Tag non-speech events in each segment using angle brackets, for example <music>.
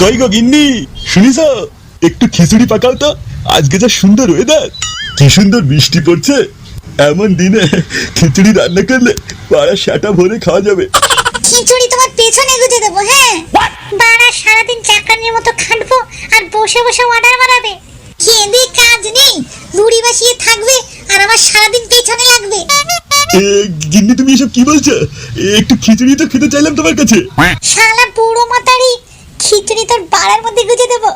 কই গো গিন্নি শুনিস একটু খিচুড়ি পাকাও তো আজকে যা সুন্দর ওয়েদার কি সুন্দর বৃষ্টি পড়ছে। এমন দিনে খিচুড়ি রান্না করলে পাড়া সাটা ভরে খাওয়া যাবে। খিচুড়ি তোমার পেছনে গুজে দেবো হ্যাঁ? বাড়া সারাদিন চাকরানির মতো খাটবো আর বসে বসে অর্ডার মারাবে কেঁদে কাজ নেই লুড়ি বাসিয়ে থাকবে আর আমার সারাদিন পেছনে লাগবে। গিন্নি তুমি এসব কি বলছো? একটু খিচুড়ি তো খেতে চাইলাম তোমার কাছে। শালা বুড়ো মাতারি খিচুড়ি তোর বাড়ার মধ্যে গুজে দেবো।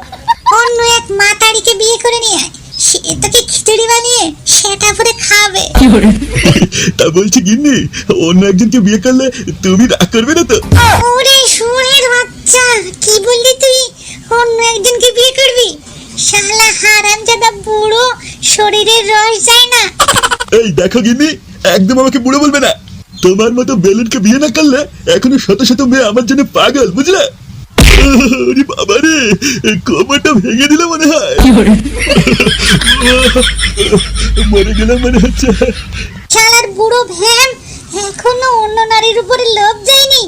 অন্য এক মাতারিকে বিয়ে করে নিয়ে আয়। সে তোকে খিচুড়ি বানিয়ে সেটা ভরে খাবে। <laughs> তা বলছি গিন্নি অন্য একজনকে বিয়ে করলে তুমি রাগ করবে না তো? ওরে শুনের বাচ্চা কি বললি তুই? অন্য একজনকে বিয়ে করবি? শালা হারামজাদা বুড়ো শরীরের রস যায় না। এই দেখো গিন্নি একদম আমাকে বুড়ো বলবে না। তোমার মতো বেলুনকে বিয়ে না করলে এখনও শত শত মেয়ে আমার জন্য পাগল বুঝলে? বাবা রে কোমরটা ভেঙে দিল মনে হয়। মরে গেলাম মনে হচ্ছে। শালার বুড়ো ভ্যান এখনও অন্য নারীর উপরে লোভ যায়নি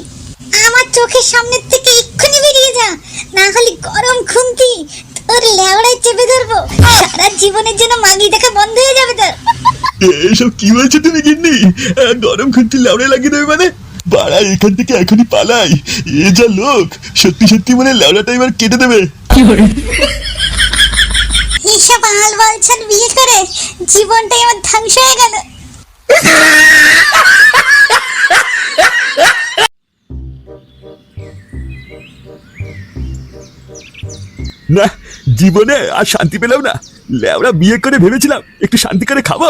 আমার চোখের সামনের থেকে এক্ষুনি বেরিয়ে যা না হলে গরম খুন্তি তোর লেওড়ায় চেপে ধরবো। সারা জীবনের জন্য মাগি দেখা বন্ধ হয়ে যাবে তোর। এইসব কি বলছো তুমি গিন্নি? গরম খুঁজতে লাউড়ে লাগিয়ে দেবে মানে? বাড়া এখান থেকে এখনই পালাই। এ যা লোক সত্যি সত্যি মানে লাউড়াটা এবার কেটে দেবে। এইসব আল বালছাল বিয়ে করে জীবনটাই আমার ধ্বংস হয়ে গেল। না জীবনে আর শান্তি পেলাম না। লেওরা বিয়ে করে ভেবেছিলাম একটু শান্তি করে খাব।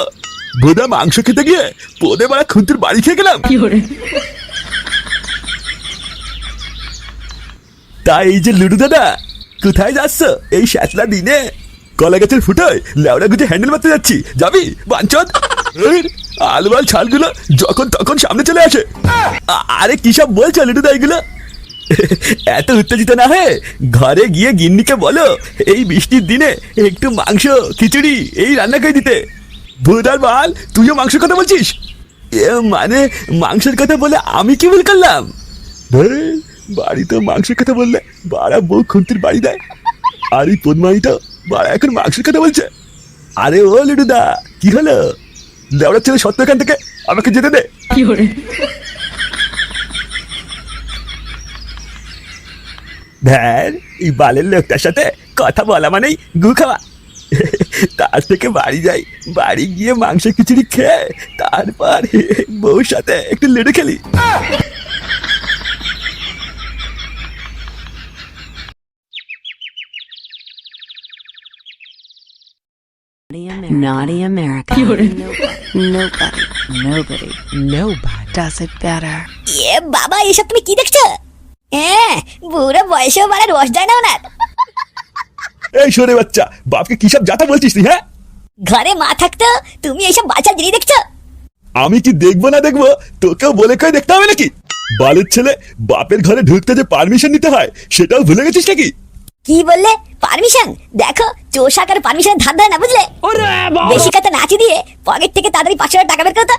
বোধা মাংস খেতে গিয়ে পোদে মারা খুন্তির বাড়ি খেয়ে গেলাম। তাই এই যে লুডু দাদা, কোথায় যাচ্ছ? এই শ্যাতলা দিনে। কলা গাছের ফুটোয় লেওড়া গুজে হ্যান্ডেল মারতে যাচ্ছি। যাবি? বাঞ্চদ আলবাল ছালগুলো যখন তখন সামনে চলে আসে। আরে কি সব বলছো লুডু দা এগুলো এত উত্তেজিত না হয়ে ঘরে গিয়ে গিন্নিকে বলো, এই বৃষ্টির দিনে একটু মাংস, খিচুড়ি, এই রান্না করে দিতে। ভুদার বাল, তুইও মাংস কথা বলছিস? মানে মাংসের কথা বলে আমি কি ভুল করলাম? বাড়িতে মাংসের কথা বললে বাড়া বউ খুন্তির বাড়ি দেয়। আর এই পদ্মাইটা বাড়া এখন মাংসের কথা বলছে। আরে ও লিডুদা কি হলো? লেওড়ার ছেলে সত্য এখান থেকে আমাকে যেতে দে। ভ্যান এই বালের লোকটার সাথে কথা বলা মানেই গু খাওয়া। তার থেকে বাড়ি যাই বাড়ি গিয়ে মাংস খিচুড়ি খেয়ে তারপর বউর সাথে একটু লুডো খেলি। Naughty America. Nobody, nobody, nobody. Does it better. এ বাবা এসব তুমি কি দেখছ? হ্যাঁ বুড়ো বয়সেও বাড়া রস যায় না ওনার। এই সরে বাচ্চা বাপকে কি সব যাতা বলছিস তুই হ্যাঁ? ঘরে মা থাকতো তুমি এইসব বাচ্চা জিনিস দেখছ? আমি কি দেখব না দেখব? তোকেও বলে কয়ে দেখতে হবে নাকি? বালের ছেলে বাপের ঘরে ঢুকতে যে পারমিশন নিতে হয় সেটাও ভুলে গেছিস নাকি? কি বললে? পারমিশন দেখো চোর সাকার পারমিশন ধার দেয় না বুঝলে? বেশি কথা নাচি দিয়ে পকেট থেকে তাড়াতাড়ি পাঁচশো টাকা বের করতো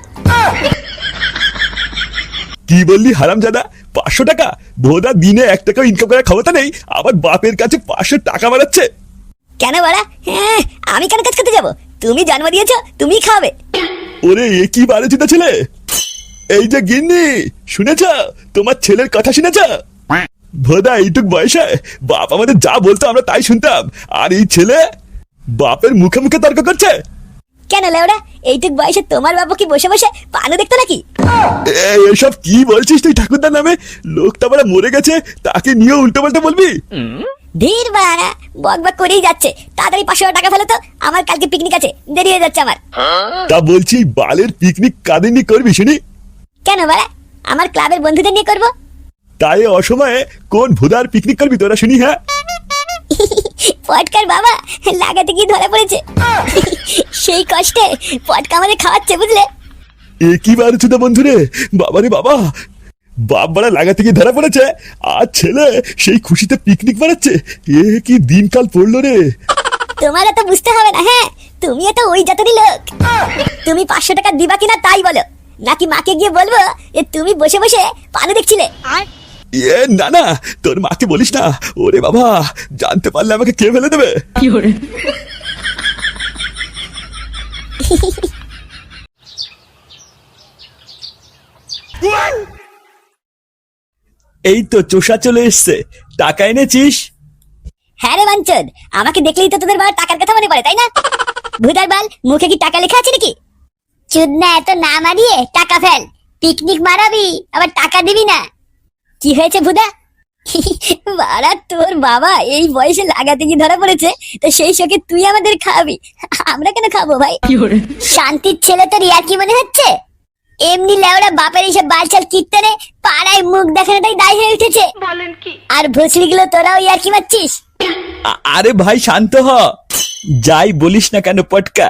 কি বললি হারাম জাদা পাঁচশো টাকা? ভোদা দিনে এক টাকা ইনকাম করার ক্ষমতা নেই আবার বাপের কাছে পাঁচশো টাকা বাড়াচ্ছে। কেন বলা হ্যাঁ আমি কেন কাজ করতে যাব? তুমি জন্ম দিয়েছ তুমি খাবে ওরে এ কি বারোচিতা ছেলে? এই যে গিন্নি শুনেছ? তোমার ছেলের কথা শুনেছ? ভোদা এইটুক বয়সে বাপ আমাদের যা বলতো আমরা তাই শুনতাম। আর এই ছেলে বাপের মুখে মুখে তর্ক করছে? কেন লেওড়া? এইটুক বয়সে তোমার বাবু কি বসে বসে পানু দেখতো নাকি? এই, এসব কি বলছিস তুই ঠাকুরদার নামে? লোকটা বড় মরে গেছে তাকে নিয়ে উল্টো পাল্টা বলবি? ধীর বাড়া বক বক করেই যাচ্ছে। তাড়াতাড়ি পাঁচশো টাকা ফেলো তো আমার কালকে পিকনিক আছে। দেরি হয়ে যাচ্ছে আমার। তা বলছি বালের পিকনিক কাদের নিয়ে করবি শুনি? কেন বাড়া? আমার ক্লাবের বন্ধুদের নিয়ে করব? তাই অসময়ে কোন ভুদার পিকনিক করবি তোরা শুনি হ্যাঁ? পটকার বাবা লাগাতে গিয়ে ধরা পড়েছে। সেই কষ্টে পটকা আমাদের খাওয়াচ্ছে বুঝলে? এ কি বারুচুদা বন্ধু রে? বাবারে বাবা। বাপ বাড়া লাগাতে গিয়ে ধরা পড়েছে আর ছেলে সেই খুশিতে পিকনিক বানাচ্ছে। এ কি দিনকাল পড়ল রে? তোমার তো বুঝতে হবে না হ্যাঁ? তুমি তো ওই জাতেরই লোক। তুমি পাঁচশো টাকা দিবা কিনা তাই বলো। নাকি মাকে গিয়ে বলব যে তুমি বসে বসে পানু দেখছিলে? এ না না তোর মাকে বলিস না। ওরে বাবা জানতে পারলে আমাকে কে ফেলে দেবে? এই তো চোষা চলে এসছে। টাকা এনেছিস? হ্যাঁ রে বাঞ্চদ আমাকে দেখলেই তো তোদের বাল টাকার কথা মনে পড়ে তাই না? ভুদার বাল মুখে কি টাকা লেখা আছে নাকি? চুদনা এত না মারিয়ে টাকা ফেল। পিকনিক মারাবি আবার টাকা দিবি না। কি হয়েছে ভুদা? বাড়া তোর বাবা এই বয়সে লাগাতে কি ধরা পড়েছে তো সেই শোকে তুই আমাদের খাওয়াবি। আমরা কেন খাব ভাই? শান্তির ছেলে তোর ইয়ার কি মনে হচ্ছে? এমনি লেওড়া বাপের এইসব বালচাল কীর্তনে পাড়ায় মুখ দেখানোটাই দায় হয়ে উঠেছে। আর ভুসড়ি গুলো তোরাও ইয়ার কি মারছিস আরে ভাই শান্ত হ। যাই বলিস না কেন পটকা।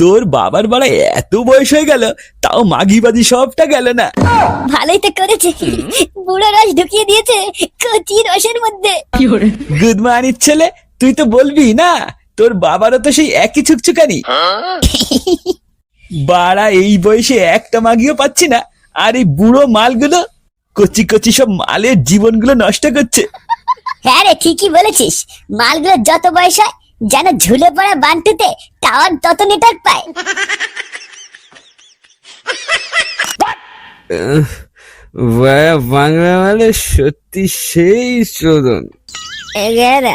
তোর বাবার বাড়া এত বয়স হয়ে গেল তাও মাগিবাজি সবটা গেল না। ভালোই তো করেছে। বুড়ো রস ঢুকিয়ে দিয়েছে কচি রসের মধ্যে। গুড মর্নিং ছেলে তুই তো বলবি না? তোর বাবারও তো সেই একই ছুকছুকানি। বাড়া এই বয়সে একটা মাগিও পাচ্ছি না আর এই বুড়ো মালগুলো কচি কচি সব মালের জীবনগুলো নষ্ট করছে। হ্যাঁ রে ঠিকই বলেছিস। মালগুলো যত বয়স হয় যেন ঝুলে পড়া বান্টুতে টাওয়ার তত নেটওয়ার্ক পায়। ভাইয়া বাংলা মানে সত্যি সেই চোদন। এগারা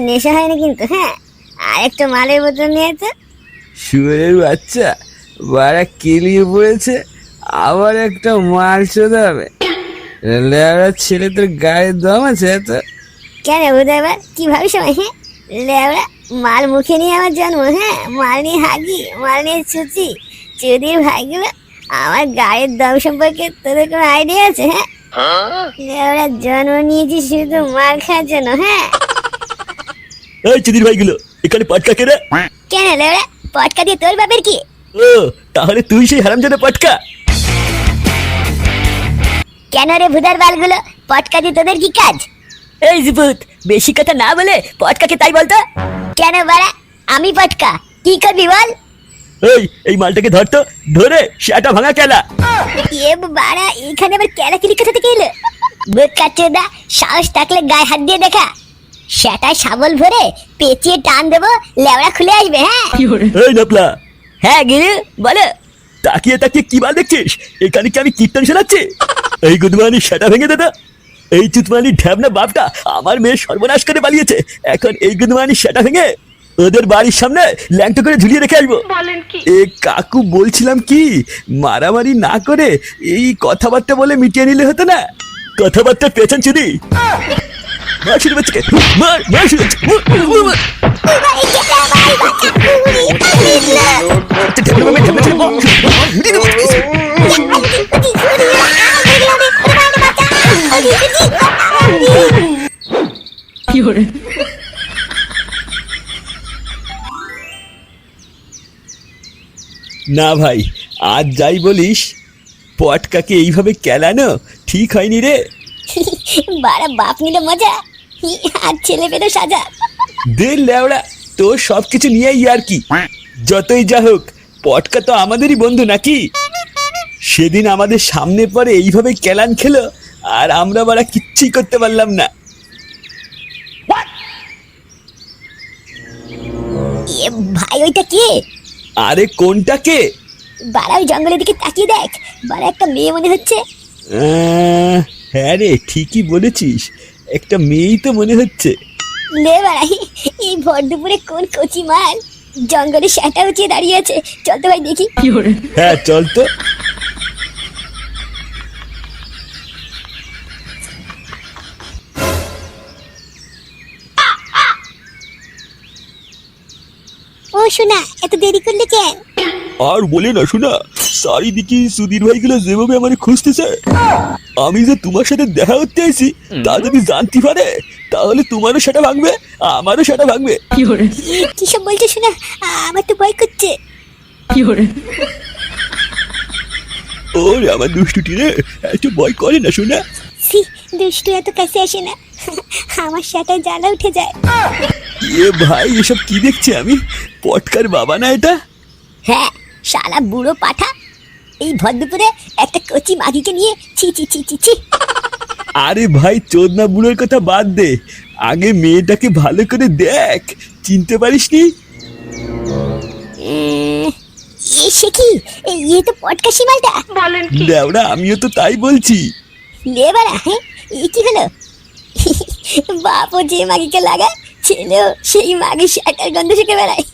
নেশা হয়নি কিন্তু হ্যাঁ। আর একটু মালের বোতল নিয়ে তো। শুয়ারের বাচ্চা বাড়া কেলিয়ে পড়েছে আবার একটা মাল চোদাবে। লেবড়া ছেলে তোর গায়ে দম আছে এত? কেন পার কি ভাবিস হ্যাঁ? লেবড়া মাল মুখে নিয়ে আমার জন্ম হ্যাঁ? মাল নিয়ে হাগি মাল নিয়ে চুচি চুদির ভাইগুলো আমার গায়ের দম সম্পর্কে তোদের কোনো আইডিয়া আছে হ্যাঁ? লেবড়া জন্ম নিয়েছি শুধু মাল খাওয়ার জন্য হ্যাঁ? এই চিদির ভাইগুলো এখানে পটকা কেড়ে কেন লেবড়া পটকা দিয়ে তোর বাপের কি? ও তাহলে তুই সেই হারামজাদা পটকা? কেন রে ভুদার বালগুলো? পটকা দিয়ে তোদের কি কাজ? এই জিপুত বেশি কথা না বলে পটকাকে তাই বলতো? কেন বাড়া? আমি পটকা কি করবি বল? এই এই মালটাকে ধরতো ধরে সেটা ভাঙা কেলা। এ বাড়া এখানে আবার ক্যালাকিরি কোথা থেকে এলো? বুক কাটছে দা সাহস থাকলে গায়ে হাত দিয়ে দেখা। সেটাই শাবল ভরে পেঁচিয়ে টান দেবো লেওড়া খুলে আসবে হ্যাঁ? এই নাপলা হ্যাঁ গিরু বলো। তাকিয়ে তাকিয়ে কি বাল দেখছিস? এখানে কি আমি কীর্তন শোনাচ্ছি? এই গুদমানি সেটা ভেঙে দে তো। এই চুতমানি ঢ্যাবনা বাপটা আমার মেয়ে সর্বনাশ করে পালিয়েছে। এখন এই গুদমানি সেটা ভেঙে ওদের বাড়ির সামনে ল্যাংটো করে ঝুলিয়ে রেখে আসব। এ কাকু বলছিলাম কি মারামারি না করে এই কথাবার্তা বলে মিটিয়ে নিলে হতো না? কথাবার্তা পেছন চুদি মার না ভাই আজ যাই বলিস। পটকাকে এইভাবে কেলানো ঠিক হয়নি রে। বাড়া বাপ নিলে মজা। আর ছেলে পেলে সাজা। দে লেওড়া তোর সব কিছু নিয়েই আর কি। যতই যা হোক পটকা তো আমাদেরই বন্ধু নাকি? সেদিন আমাদের সামনে পরে এইভাবে কেলান খেলো আর আমরা বারা কিচ্ছুই করতে পারলাম না। এ ভাই ওইটা কে? আরে কোনটাকে বাড়া ওই জঙ্গলের দিকে তাকিয়ে দেখ। বাড়া একটা মেয়ে মনে হচ্ছে। আহ, হ্যাঁ রে ঠিকই বলেছিস। একটা মেয়েই তো মনে হচ্ছে। লে বাড়াই এই ভর দুপুরে কোন কচি মাল জঙ্গলে সেটা উঠিয়ে দাঁড়িয়ে আছে। চল তো ভাই দেখি। হ্যাঁ চল তো। শোনা এত দেরি করলে কেন আর বলে না শোনা চারিদিকে সুধীর ভাইগুলো যেভাবে আমার খুঁজতেছে আমি যে তোমার সাথে দেখা করতে তা যদি জানতে পারে তাহলে তোমারও সেটা ভাঙবে আমারও সেটা ভাঙবে। কি সব বলছো শোনা আমার তো ভয় করছে। ওরে আমার দুষ্টুটি রে একটু ভয় করে না শোনা। সি দুষ্টু এত কাছে আসে না। আমার সেটা জ্বালা উঠে যায়। এ ভাই এসব কি দেখছি আমি? পটকার বাবা না এটা? হ্যাঁ শালা বুড়ো পাঠা। এই ভর দুপুরে একটা কচি মাগিকে নিয়ে ছি ছি ছি ছি ছি। আরে ভাই চোদনা বুড়োর কথা বাদ দে। আগে মেয়েটাকে ভালো করে দেখ। চিনতে পারিসনি সে কি? এই ইয়ে তো পটকা শিমালটা। দেওরা আমিও তো তাই বলছি। লে বাড়া হ্যাঁ এ কি হলো? বাপও যে মাগিকে লাগা ছেলেও সেই মাগি শাটার গন্ধ শুকে বেড়ায়।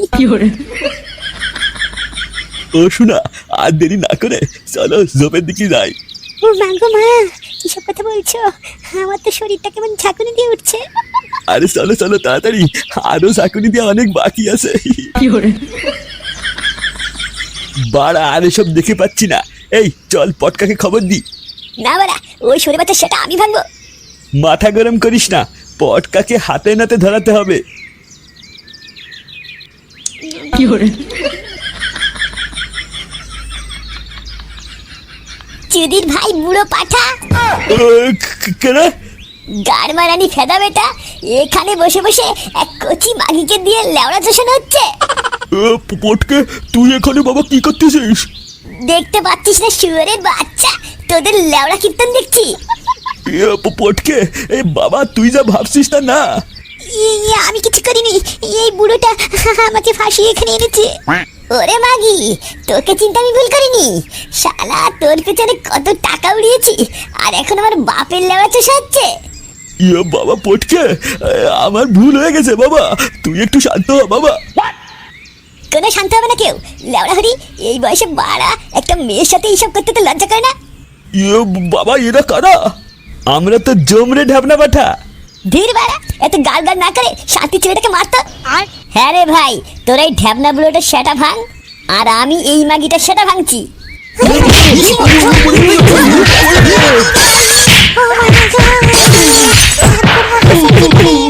ও শোনা আর দেরি না করে চলো জোপের দিকে যাই। ও মাগো মা কিসব কথা বলছো? আমার তো শরীরটা কেমন ঝাঁকুনি দিয়ে উঠছে। আরে চলো চলো তাড়াতাড়ি আরও চাকুনি দিয়ে অনেক বাকি আছে। বাড়া আর এসব দেখে পাচ্ছি না। এই চল পটকাকে খবর দি না বাড়া ওই বাচ্চা সেটা আমি ভাঙবো। মাথা গরম করিস না। পটকাকে হাতে নাতে ধরাতে হবে। চুদির ভাই বুড়ো পাঠা ক- কেন গাড় মারানি ফেদা বেটা এখানে বসে বসে এক কচি মাগিকে দিয়ে লেওড়া চষানো হচ্ছে। পটকে তুই এখানে বাবা কি করতেছিস? দেখতে পাচ্ছিস না শুয়ারের বাচ্চা তোদের লেওড়া কীর্তন দেখছি। পটকে এই বাবা তুই যা ভাবছিস না। না আমি কিছু করিনি। এই বুড়োটা আমাকে ফাঁসিয়ে এখানে এনেছে। ওরে মাগি তোকে চিন্তা আমি ভুল করিনি। শালা তোর পেছনে কত টাকা উড়িয়েছি আর এখন আমার বাপের লেওয়া চষাচ্ছে ইয়ে বাবা পটকে আমার ভুল হয়ে গেছে বাবা। তুই একটু শান্ত হ বাবা। কোনো শান্ত হবে না কেউ। লেওড়া হরি এই বয়সে বাড়া একটা মেয়ের সাথে এইসব করতে তো লজ্জা করে না। ইয়ে বাবা এরা কারা? আমরা তো জমরে ঢাবনা পাঠা। ধীর বাড়া এত গাল গাল না করে শান্তি ছেলেটাকে মারতো? আর? হ্যাঁ রে ভাই তোর এই ঢাবনা বুলোটা সেটা ভাঙ আর আমি এই মাগিটা সেটা ভাঙছি। Oh my god! <laughs>